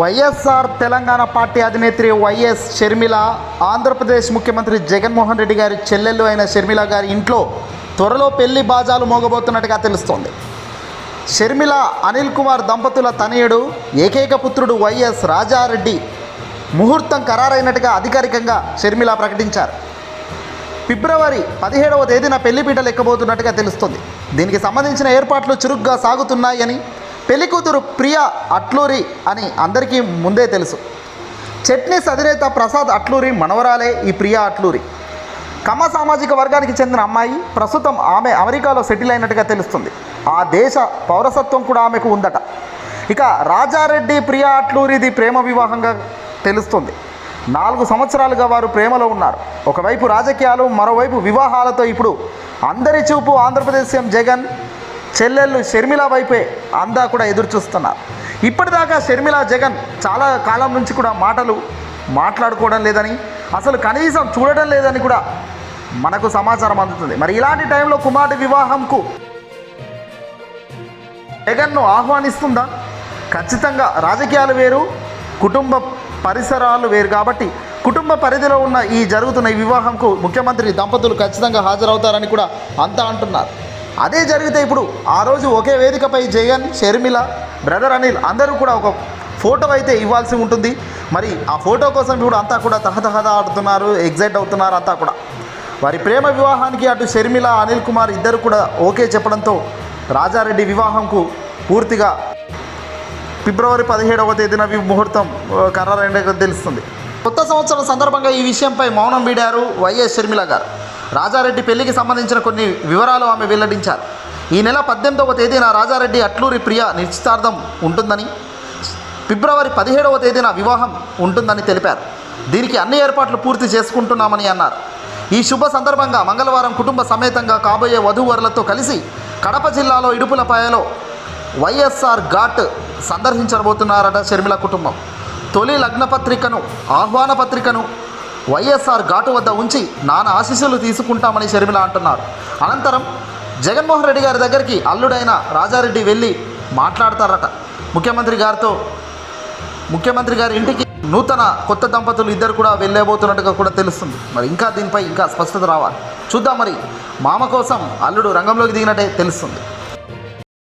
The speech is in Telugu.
వైఎస్ఆర్ తెలంగాణ పార్టీ అధినేత్రి వైఎస్ షర్మిల ఆంధ్రప్రదేశ్ ముఖ్యమంత్రి జగన్మోహన్ రెడ్డి గారి చెల్లెళ్ళు అయిన షర్మిల గారి ఇంట్లో త్వరలో పెళ్ళి బాజాలు మోగబోతున్నట్టుగా తెలుస్తోంది. షర్మిల అనిల్ కుమార్ దంపతుల తనయుడు ఏకైక పుత్రుడు వైఎస్ రాజారెడ్డి ముహూర్తం ఖరారైనట్టుగా అధికారికంగా షర్మిల ప్రకటించారు. ఫిబ్రవరి పదిహేడవ తేదీన పెళ్ళిపీటలు ఎక్కబోతున్నట్టుగా తెలుస్తుంది. దీనికి సంబంధించిన ఏర్పాట్లు చురుగ్గా సాగుతున్నాయని పెళ్ళి కూతురు ప్రియా అట్లూరి అని అందరికీ ముందే తెలుసు. చట్నీస్ అధినేత ప్రసాద్ అట్లూరి మనవరాలే ఈ ప్రియా అట్లూరి. కమ్మ సామాజిక వర్గానికి చెందిన అమ్మాయి ప్రస్తుతం ఆమె అమెరికాలో సెటిల్ అయినట్టుగా తెలుస్తుంది. ఆ దేశ పౌరసత్వం కూడా ఆమెకు ఉందట. ఇక రాజారెడ్డి ప్రియా అట్లూరిది ప్రేమ వివాహంగా తెలుస్తుంది. నాలుగు సంవత్సరాలుగా వారు ప్రేమలో ఉన్నారు. ఒకవైపు రాజకీయాలు మరోవైపు వివాహాలతో ఇప్పుడు అందరి చూపు ఆంధ్రప్రదేశ్ సీఎం జగన్ చెల్లెళ్ళు షర్మిల వైపే అందా కూడా ఎదురు చూస్తున్నారు. ఇప్పటిదాకా షర్మిల జగన్ చాలా కాలం నుంచి కూడా మాటలు మాట్లాడుకోవడం లేదని అసలు కనీసం చూడడం లేదని కూడా మనకు సమాచారం అందుతుంది. మరి ఇలాంటి టైంలో కుమారుడి వివాహంకు జగన్ను ఆహ్వానిస్తుందా? ఖచ్చితంగా రాజకీయాలు వేరు కుటుంబ పరిసరాలు వేరు కాబట్టి కుటుంబ పరిధిలో ఉన్న ఈ జరుగుతున్న ఈ వివాహంకు ముఖ్యమంత్రి దంపతులు ఖచ్చితంగా హాజరవుతారని కూడా అంతా అంటున్నారు. అదే జరిగితే ఇప్పుడు ఆ రోజు ఒకే వేదికపై జగన్ షర్మిల బ్రదర్ అనిల్ అందరూ కూడా ఒక ఫోటో అయితే ఇవ్వాల్సి ఉంటుంది. మరి ఆ ఫోటో కోసం ఇప్పుడు అంతా కూడా తహతహద ఆడుతున్నారు ఎగ్జైట్ అవుతున్నారు అంతా కూడా వారి ప్రేమ వివాహానికి అటు షర్మిల అనిల్ కుమార్ ఇద్దరు కూడా ఓకే చెప్పడంతో రాజారెడ్డి వివాహంకు పూర్తిగా ఫిబ్రవరి పదిహేడవ తేదీన ముహూర్తం ఆ, తెలుస్తుంది కొత్త సంవత్సరం సందర్భంగా ఈ విషయంపై మౌనం వీడారు వైఎస్ షర్మిల గారు రాజారెడ్డి పెళ్ళికి సంబంధించిన కొన్ని వివరాలు ఆమె వెల్లడించారు. ఈ నెల పద్దెనిమిదవ తేదీన రాజారెడ్డి అట్లూరి ప్రియ నిశ్చితార్థం ఉంటుందని ఫిబ్రవరి పదిహేడవ తేదీన వివాహం ఉంటుందని తెలిపారు. దీనికి అన్ని ఏర్పాట్లు పూర్తి చేసుకుంటున్నామని అన్నారు. ఈ శుభ సందర్భంగా మంగళవారం కుటుంబ సమేతంగా కాబోయే వధూవరులతో కలిసి కడప జిల్లాలో ఇడుపులపాయలో వైఎస్ఆర్ ఘాట్ సందర్శించబోతున్నారట షర్మిల కుటుంబం. తొలి లగ్న పత్రికను ఆహ్వాన పత్రికను వైఎస్ఆర్ ఘాటు వద్ద ఉంచి నాన్న ఆశీస్సులు తీసుకుంటామని షర్మిల అంటున్నారు. అనంతరం జగన్మోహన్ రెడ్డి గారి దగ్గరికి అల్లుడైన రాజారెడ్డి వెళ్ళి మాట్లాడతారట. ముఖ్యమంత్రి గారితో ముఖ్యమంత్రి గారి ఇంటికి నూతన కొత్త దంపతులు ఇద్దరు కూడా వెళ్ళబోతున్నట్టుగా కూడా తెలుస్తుంది. మరి ఇంకా దీనిపై ఇంకా స్పష్టత రావాలి. చూద్దాం మరి మామ కోసం అల్లుడు రంగంలోకి దిగినట్టే తెలుస్తుంది.